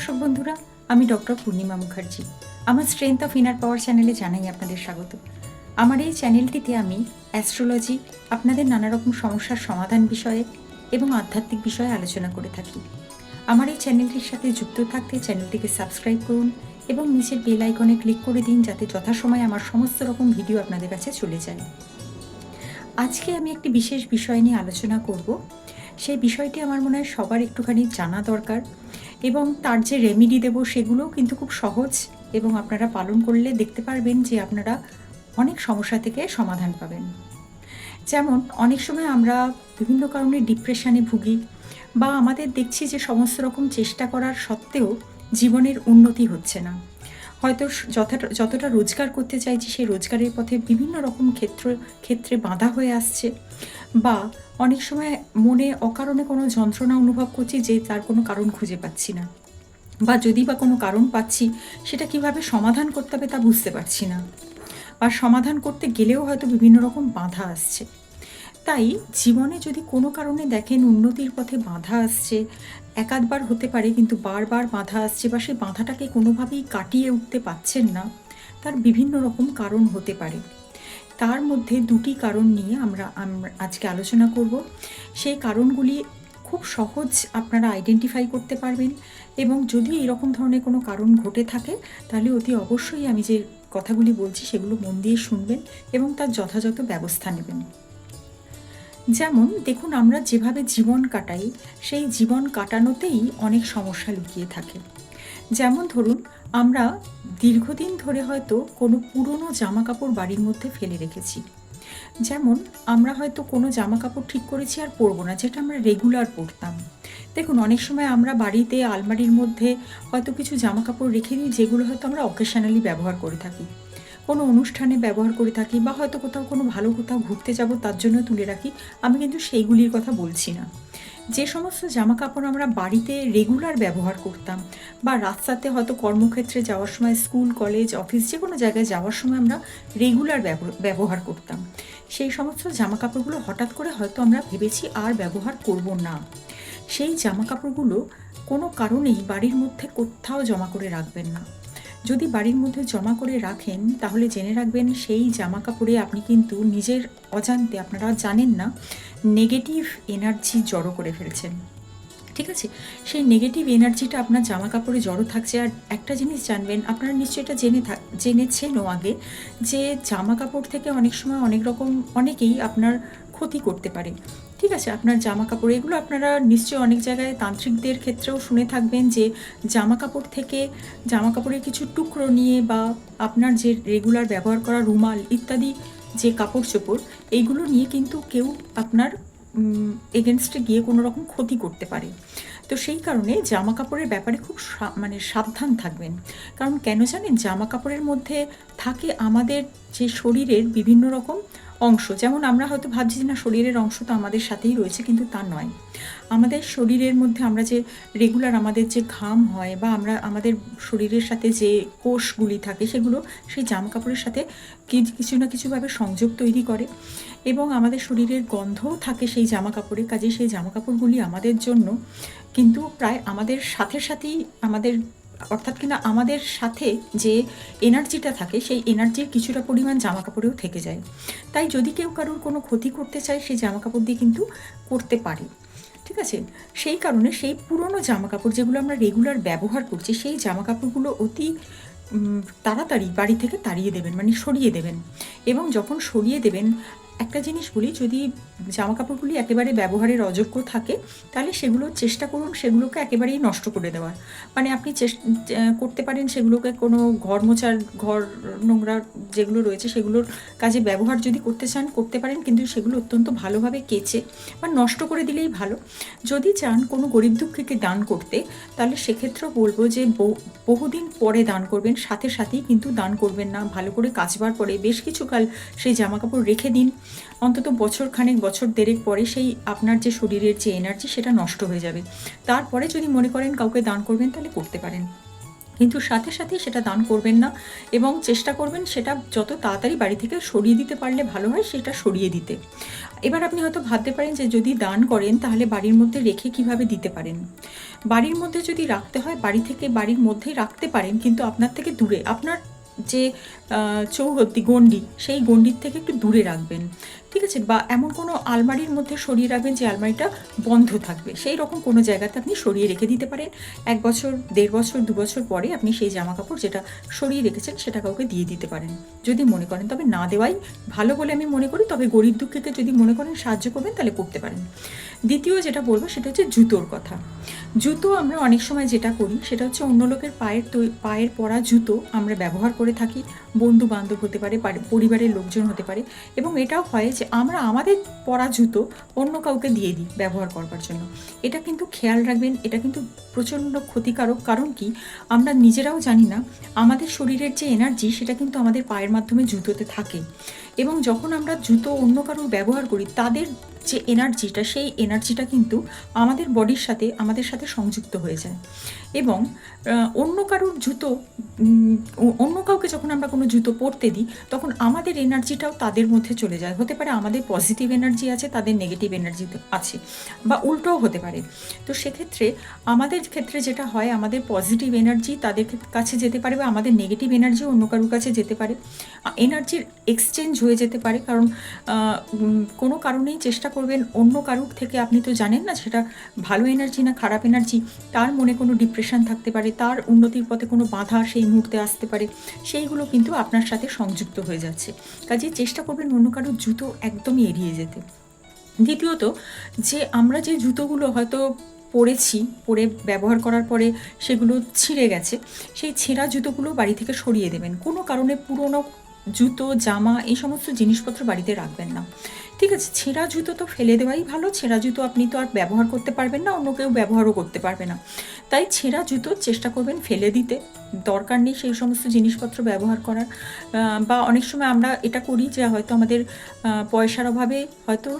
দর্শক বন্ধুরা, আমি ডক্টর পূর্ণিমা মুখার্জি। আমার স্ট্রেংথ অফ ইনার পাওয়ার চ্যানেলে জানাই আপনাদের স্বাগত। আমার এই চ্যানেলটিতে আমি অ্যাস্ট্রোলজি আপনাদের নানা রকম সমস্যার সমাধান বিষয়ে এবং আধ্যাত্মিক বিষয়ে আলোচনা করে থাকি। আমার এই চ্যানেলটির সাথে যুক্ত থাকতে চ্যানেলটিকে সাবস্ক্রাইব করুন এবং নিচের বেল আইকনে ক্লিক করে দিন যাতে যথাসময়ে আমার সমস্ত রকম ভিডিও আপনাদের কাছে চলে যায়। আজকে আমি একটি বিশেষ বিষয় নিয়ে আলোচনা করব। সেই বিষয়টি আমার মনে হয় সবার একটুখানি জানা দরকার। এবং তার যে রেমিডি দেব সেগুলোও কিন্তু খুব সহজ এবং আপনারা পালন করলে দেখতে পারবেন যে আপনারা অনেক সমস্যা থেকে সমাধান পাবেন। যেমন অনেক সময় আমরা বিভিন্ন কারণে ডিপ্রেশনে ভুগি বা আমাদের দেখছি যে সমস্ত রকম চেষ্টা করার সত্ত্বেও জীবনের উন্নতি হচ্ছে না। হয়তো যতটা যতটা রোজগার করতে চাইছি, সেই রোজগারের পথে বিভিন্ন রকম ক্ষেত্র, ক্ষেত্রে বাধা হয়ে আসছে। বা অনেক সময় মনে অকারণে কোনো যন্ত্রণা অনুভব করছি যে তার কোনো কারণ খুঁজে পাচ্ছি না। বা যদি বা কোনো কারণ পাচ্ছি, সেটা কীভাবে সমাধান করতে হবে তা বুঝতে পারছি না। বা সমাধান করতে গেলেও হয়তো বিভিন্ন রকম বাধা আসছে। তাই জীবনে যদি কোনো কারণে দেখেন উন্নতির পথে বাধা আসছে, একাধবার হতে পারে কিন্তু বারবার বাধা আসছে বা সেই বাধাটাকে কোনোভাবেই কাটিয়ে উঠতে পারছেন না, তার বিভিন্ন রকম কারণ হতে পারে। তার মধ্যে দুটি কারণ নিয়ে আমরা আজকে আলোচনা করব। সেই কারণগুলি খুব সহজ আপনারা আইডেন্টিফাই করতে পারবেন এবং যদি এরকম ধরনের কোনো কারণ ঘটে থাকে, তাহলে অতি অবশ্যই আমি যে কথাগুলি বলছি সেগুলো মন দিয়ে শুনবেন এবং তার যথাযথ ব্যবস্থা নেবেন। যেমন দেখুন, আমরা যেভাবে জীবন কাটাই, সেই জীবন কাটানোতেই অনেক সমস্যা লুকিয়ে থাকে। যেমন ধরুন, আমরা দীর্ঘদিন ধরে হয়তো কোনো পুরনো জামা কাপড় বাড়ির মধ্যে ফেলে রেখেছি। যেমন, আমরা হয়তো কোনো জামা কাপড় ঠিক করেছি আর পরবো না, যেটা আমরা রেগুলার পরতাম। দেখুন, অনেক সময় আমরা বাড়িতে আলমারির মধ্যে হয়তো কিছু জামা কাপড় রেখে দিই, যেগুলো হয়তো আমরা অকেশনালি ব্যবহার করে থাকি। কোনো অনুষ্ঠানে ব্যবহার করে থাকি বা হয়তো কোথাও কোনো ভালো কোথাও ঘুরতে যাব, তার জন্য তুলে রাখি। আমি কিন্তু সেইগুলির কথা বলছি না। যে সমস্ত জামা কাপড় আমরা বাড়িতে রেগুলার ব্যবহার করতাম বা রাস্তাতে হয়তো কর্মক্ষেত্রে যাওয়ার সময়, স্কুল, কলেজ, অফিস যে কোনো জায়গায় যাওয়ার সময় আমরা রেগুলার ব্যবহার করতাম। সেই সমস্ত জামা কাপড়গুলো হঠাৎ করে হয়তো আমরা ভেবেছি আর ব্যবহার করব না। সেই জামা কাপড়গুলো কোনো কারণেই বাড়ির মধ্যে কোথাও জমা করে রাখবেন না। যদি বাড়ির মধ্যে জমা করে রাখেন, তাহলে জেনে রাখবেন সেই জামা কাপড়ে আপনি কিন্তু নিজের অজান্তে আপনারা জানেন না নেগেটিভ এনার্জি জড়ো করে ফেলছেন। ঠিক আছে? সেই নেগেটিভ এনার্জিটা আপনার জামা কাপড়ে জড়ো থাকছে। আর একটা জিনিস জানবেন, আপনারা নিশ্চয়ই এটা জেনে থাক জেনেছেনও আগে যে জামা কাপড় থেকে অনেক সময় অনেক রকম, অনেকেই আপনার ক্ষতি করতে পারে। ঠিক আছে, আপনার জামা কাপড় এগুলো আপনারা নিশ্চয়ই অনেক জায়গায় তান্ত্রিকদের ক্ষেত্রেও শুনে থাকবেন যে জামা কাপড় থেকে জামা কাপড়ের কিছু টুকরো নিয়ে বা আপনার যে রেগুলার ব্যবহার করা রুমাল ইত্যাদি যে কাপড় চোপড় এইগুলো নিয়ে কিন্তু কেউ আপনার এগেনস্টে গিয়ে কোনো রকম ক্ষতি করতে পারে। তো সেই কারণে জামা কাপড়ের ব্যাপারে খুব মানে সাবধান থাকবেন। কারণ কেন জানেন জামা কাপড়ের মধ্যে থাকে আমাদের যে শরীরের বিভিন্ন রকম অংশ, যেমন আমরা হয়তো ভাবছি যে না শরীরের অংশ তো আমাদের সাথেই রয়েছে, কিন্তু তা নয়। আমাদের শরীরের মধ্যে আমরা যে রেগুলার আমাদের যে ঘাম হয় বা আমরা আমাদের শরীরের সাথে যে কোষগুলি থাকে, সেগুলো সেই জামা কাপড়ের সাথে কিছু না কিছুভাবে সংযোগ তৈরি করে এবং আমাদের শরীরের গন্ধও থাকে সেই জামা কাপড়ে কাজে সেই জামা কাপড়গুলি আমাদের জন্য, কিন্তু প্রায় আমাদের সাথে সাথেই আমাদের অর্থাৎ কিনা আমাদের সাথে যে এনার্জিটা থাকে, সেই এনার্জির কিছুটা পরিমাণ জামা কাপড়েও থেকে যায়। তাই যদি কেউ কারোর কোনো ক্ষতি করতে চায়, সেই জামা কাপড় দিয়ে কিন্তু করতে পারে। ঠিক আছে? সেই কারণে সেই পুরনো জামা কাপড় যেগুলো আমরা রেগুলার ব্যবহার করছি, সেই জামা কাপড়গুলো অতি তাড়াতাড়ি বাড়ি থেকে তাড়িয়ে দেবেন মানে সরিয়ে দেবেন। এবং যখন সরিয়ে দেবেন একটা জিনিস বলি, যদি জামা কাপড়গুলি একেবারে ব্যবহারের অযোগ্য থাকে, তাহলে সেগুলো চেষ্টা করুন সেগুলোকে একেবারেই নষ্ট করে দেওয়ার। মানে আপনি করতে পারেন সেগুলোকে কোনো ঘর মোছার, ঘর নোংরা যেগুলো রয়েছে সেগুলোর কাজে ব্যবহার যদি করতে চান, করতে পারেন, কিন্তু সেগুলো অত্যন্ত ভালোভাবে কেচে বা নষ্ট করে দিলেই ভালো। যদি চান কোনো গরিব দুঃখীকে দান করতে, তাহলে সেক্ষেত্রেও বলব যে বহুদিন পরে দান করবেন, সাথে সাথেই কিন্তু দান করবেন না। ভালো করে কাচবার পরে বেশ কিছুকাল সেই জামা কাপড় রেখে দিন। অন্তত বছর খানেক, বছর দেড়েক পরে সেই আপনার যে শরীরের যে এনার্জি সেটা নষ্ট হয়ে যাবে। তারপরে যদি মনে করেন কাউকে দান করবেন, তাহলে করতে পারেন। কিন্তু সাথে সাথে সেটা দান করবেন না এবং চেষ্টা করবেন সেটা যত তাড়াতাড়ি বাড়ি থেকে সরিয়ে দিতে পারলে ভালো হয়, সেটা সরিয়ে দিতে। এবার আপনি হয়তো ভাবতে পারেন যে যদি দান করেন, তাহলে বাড়ির মধ্যে রেখে কীভাবে দিতে পারেন? বাড়ির মধ্যে যদি রাখতে হয়, বাড়ি থেকে বাড়ির মধ্যেই রাখতে পারেন, কিন্তু আপনার থেকে দূরে, আপনার যে চৌহদ্দি গণ্ডি সেই গণ্ডির থেকে একটু দূরে রাখবেন। ঠিক আছে? বা এমন কোনো আলমারির মধ্যে সরিয়ে রাখবেন যে আলমারিটা বন্ধ থাকবে। সেই রকম কোনো জায়গাতে আপনি সরিয়ে রেখে দিতে পারেন। এক বছর, দেড় বছর, দু বছর পরে আপনি সেই জামা কাপড় যেটা সরিয়ে রেখেছেন সেটা কাউকে দিয়ে দিতে পারেন। যদি মনে করেন, তবে না দেওয়াই ভালো বলে আমি মনে করি। তবে গরিব দুঃখীকে যদি মনে করেন সাহায্য করবেন, তাহলে করতে পারেন। দ্বিতীয় যেটা বলব, সেটা হচ্ছে জুতোর কথা। জুতো আমরা অনেক সময় যেটা করি, সেটা হচ্ছে অন্য লোকের পায়ের পায়ের পরা জুতো আমরা ব্যবহার করে থাকি। বন্ধু বান্ধব হতে পারে পরিবারের লোকজন হতে পারে। এবং এটাও হয় যে আমরা আমাদের পরা জুতো অন্য কাউকে দিয়ে দিই ব্যবহার করবার জন্য। এটা কিন্তু খেয়াল রাখবেন, এটা কিন্তু প্রচণ্ড ক্ষতিকারক। কারণ কি? আমরা নিজেরাও জানি না, আমাদের শরীরের যে এনার্জি সেটা কিন্তু আমাদের পায়ের মাধ্যমে জুতোতে থাকে। এবং যখন আমরা জুতো অন্য কারোর ব্যবহার করি, তাদের যে এনার্জিটা, সেই এনার্জিটা কিন্তু আমাদের বডির সাথে, আমাদের সাথে সংযুক্ত হয়ে যায়। এবং অন্য কারোর জুতো অন্য কাউকে যখন আমরা কোনো জুতো পরতে দিই, তখন আমাদের এনার্জিটাও তাদের মধ্যে চলে যায়। হতে পারে আমাদের পজিটিভ এনার্জি আছে, তাদের নেগেটিভ এনার্জি আছে, বা উল্টোও হতে পারে। তো সেক্ষেত্রে আমাদের ক্ষেত্রে যেটা হয়, আমাদের পজিটিভ এনার্জি তাদের কাছে যেতে পারে বা আমাদের নেগেটিভ এনার্জি অন্য কারোর কাছে যেতে পারে। এনার্জির এক্সচেঞ্জ হয়ে যেতে পারে, কারণ কোনো কারণেই চেষ্টা করবেন অন্য কারুর থেকে। আপনি তো জানেন না সেটা ভালো এনার্জি না খারাপ এনার্জি তার মনে কোনো ডিপ্রেশন থাকতে পারে, তার উন্নতির পথে কোনো বাধা সেই মুহূর্তে আসতে পারে। সেইগুলো কিন্তু আপনার সাথে সংযুক্ত হয়ে যাচ্ছে। কাজে চেষ্টা করবেন অন্য কারুর জুতো একদমই এড়িয়ে যেতে। দ্বিতীয়ত, যে আমরা যে জুতোগুলো হয়তো পরেছি, পরে ব্যবহার করার পরে সেগুলো ছিঁড়ে গেছে, সেই ছেঁড়া জুতোগুলো বাড়ি থেকে সরিয়ে দেবেন। কোনো কারণে পুরনো জুতো, জামা এই সমস্ত জিনিসপত্র বাড়িতে রাখবেন না। ঠিক আছে, ছেঁড়া জুতো তো ফেলে দেওয়াই ভালো, ছেঁড়া জুতো আপনি তো আর ব্যবহার করতে পারবেন না, অন্য কেউ ব্যবহারও করতে পারবে না। তাই ছেঁড়া জুতো চেষ্টা করবেন ফেলে দিতে। দরকার নেই সেই সমস্ত জিনিসপত্র ব্যবহার করার। বা অনেক সময় আমরা এটা করি যে হয়তো আমাদের পয়সার অভাবে হয়তো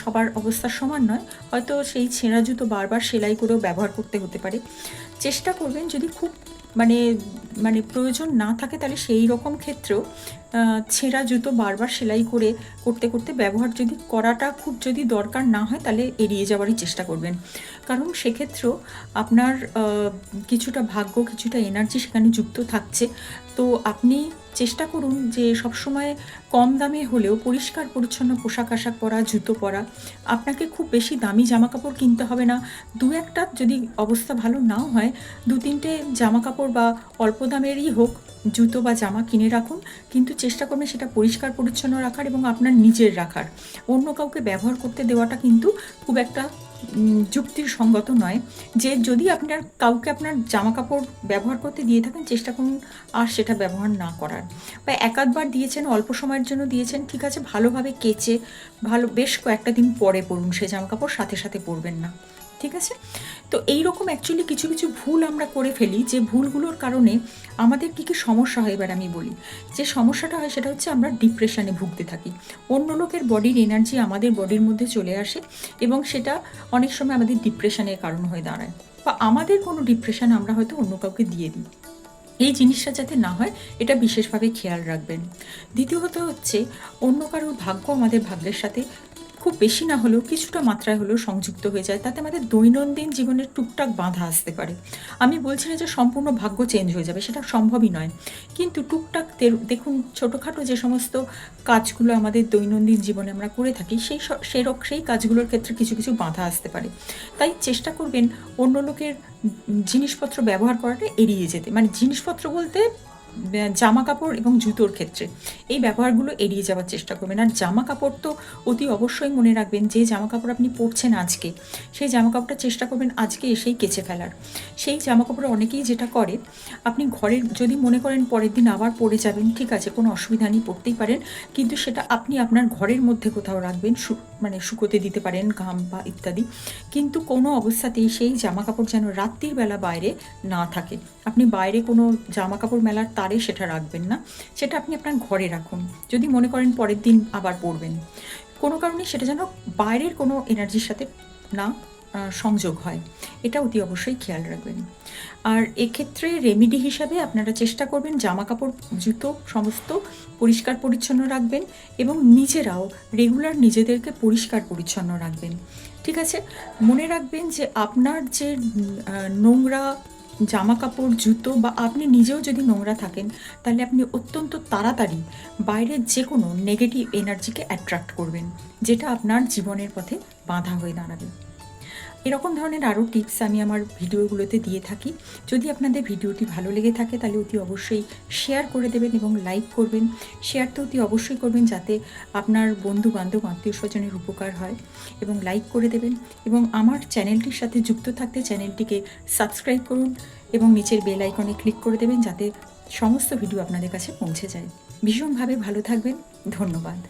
সবার অবস্থা সমান নয়, হয়তো সেই ছেঁড়া জুতো বারবার সেলাই করেও ব্যবহার করতে হতে পারে। চেষ্টা করবেন যদি খুব মানে মানে প্রয়োজন না থাকে তাহলে সেই রকম ক্ষেত্রেও ছেঁড়া জুতো বারবার সেলাই করে করতে করতে ব্যবহার যদি করাটা খুব যদি দরকার না হয় তাহলে এড়িয়ে যাওয়ারই চেষ্টা করবেন। কারণ সেক্ষেত্রেও আপনার কিছুটা ভাগ্য, কিছুটা এনার্জি সেখানে যুক্ত থাকছে। তো আপনি চেষ্টা করুন যে সবসময় কম দামে হলেও পরিষ্কার, পরিচ্ছন্ন পোশাক আশাক পরা, জুতো পরা। আপনাকে খুব বেশি দামি জামা কাপড় কিনতে হবে না। দু একটা যদি অবস্থা ভালো নাও হয়, দু তিনটে জামা কাপড় বা অল্প দামেরই হোক, জুতো বা জামা কিনে রাখুন। কিন্তু চেষ্টা করবেন সেটা পরিষ্কার, পরিচ্ছন্ন রাখার এবং আপনার নিজের রাখার। অন্য কাউকে ব্যবহার করতে দেওয়াটা কিন্তু খুব একটা যুক্তির সঙ্গত নয়, যে যদি আপনার কাউকে আপনার জামা কাপড় ব্যবহার করতে দিয়ে থাকেন, চেষ্টা করুন আর সেটা ব্যবহার না করার। বা একাধবার দিয়েছেন, অল্প সময়ের জন্য দিয়েছেন, ঠিক আছে, ভালোভাবে কেচে, ভালো, বেশ কয়েকটা দিন পরে পরুন সে জামা কাপড় সাথে সাথে পরবেন না। ঠিক আছে? তো এই রকম অ্যাকচুয়ালি কিছু কিছু ভুল আমরা করে ফেলি, যে ভুলগুলোর কারণে আমাদের কী কী সমস্যা হয় এবার আমি বলি। যে সমস্যাটা হয় সেটা হচ্ছে আমরা ডিপ্রেশনে ভুগতে থাকি। অন্য লোকের বডির এনার্জি আমাদের বডির মধ্যে চলে আসে এবং সেটা অনেক সময় আমাদের ডিপ্রেশনের কারণ হয়ে দাঁড়ায়। বা আমাদের কোনো ডিপ্রেশন আমরা হয়তো অন্য কাউকে দিয়ে দিই। এই জিনিসটা যাতে না হয়, এটা বিশেষভাবে খেয়াল রাখবেন। দ্বিতীয়ত হচ্ছে, অন্য কারোর ভাগ্য আমাদের ভাগ্যের সাথে খুব বেশি না হলেও কিছুটা মাত্রায় হলেও সংযুক্ত হয়ে যায়, তাতে আমাদের দৈনন্দিন জীবনের টুকটাক বাধা আসতে পারে। আমি বলছি না যে সম্পূর্ণ ভাগ্য চেঞ্জ হয়ে যাবে, সেটা সম্ভবই নয়। কিন্তু টুকটাক দেখুন, ছোটোখাটো যে সমস্ত কাজগুলো আমাদের দৈনন্দিন জীবনে আমরা করে থাকি, সেই সেরক সেই কাজগুলোর ক্ষেত্রে কিছু কিছু বাধা আসতে পারে। তাই চেষ্টা করবেন অন্য লোকের জিনিসপত্র ব্যবহার করাটা এড়িয়ে যেতে। মানে জিনিসপত্র বলতে জামা কাপড় এবং জুতোর ক্ষেত্রে। এই ব্যবহারগুলো এড়িয়ে যাওয়ার চেষ্টা করবেন। আর জামা কাপড় তো অতি অবশ্যই মনে রাখবেন যে জামা কাপড় আপনি পরছেন আজকে, সেই জামা কাপড়টা চেষ্টা করবেন আজকে এসেই কেচে ফেলার। সেই জামা কাপড় অনেকেই যেটা করে, আপনি ঘরের যদি মনে করেন পরের দিন আবার পরে যাবেন, ঠিক আছে, কোনো অসুবিধা নেই, পরতেই পারেন। কিন্তু সেটা আপনি আপনার ঘরের মধ্যে কোথাও রাখবেন মানে শুকোতে দিতে পারেন, ঘাম বা ইত্যাদি। কিন্তু কোনো অবস্থাতেই সেই জামা কাপড় যেন রাত্রির বেলা বাইরে না থাকে। আপনি বাইরে কোনো জামা কাপড় মেলার তারে সেটা রাখবেন না, সেটা আপনি আপনার ঘরে রাখুন। যদি মনে করেন পরের দিন আবার পরবেন কোনো কারণে সেটা যেন বাইরের কোনো এনার্জির সাথে না সংযোগ হয়। এটা অতি অবশ্যই খেয়াল রাখবেন। আর এক্ষেত্রে রেমিডি হিসাবে আপনারা চেষ্টা করবেন জামা কাপড় জুতো সমস্ত পরিষ্কার পরিচ্ছন্ন রাখবেন এবং নিজেরাও রেগুলার নিজেদেরকে পরিষ্কার পরিচ্ছন্ন রাখবেন। ঠিক আছে? মনে রাখবেন যে আপনার যে নোংরা জামা কাপড় জুতো বা আপনি নিজেও যদি নোংরা থাকেন, তাহলে আপনি অত্যন্ত তাড়াতাড়ি বাইরের যে কোনো নেগেটিভ এনার্জিকে অ্যাট্রাক্ট করবেন, যেটা আপনার জীবনের পথে বাধা হয়ে দাঁড়াবে। এরকম ধরনের আরও টিপস আমি আমার ভিডিওগুলোতে দিয়ে থাকি। যদি আপনাদের ভিডিওটি ভালো লেগে থাকে, তাহলে অতি অবশ্যই শেয়ার করে দেবেন এবং লাইক করবেন। শেয়ার তো অতি অবশ্যই করবেন যাতে আপনার বন্ধু বান্ধব আত্মীয় স্বজনের উপকার হয় এবং লাইক করে দেবেন। এবং আমার চ্যানেলটির সাথে যুক্ত থাকতে চ্যানেলটিকে সাবস্ক্রাইব করুন এবং নিচের বেল আইকনে ক্লিক করে দেবেন যাতে সমস্ত ভিডিও আপনাদের কাছে পৌঁছে যায়। ভীষণভাবে ভালো থাকবেন। ধন্যবাদ।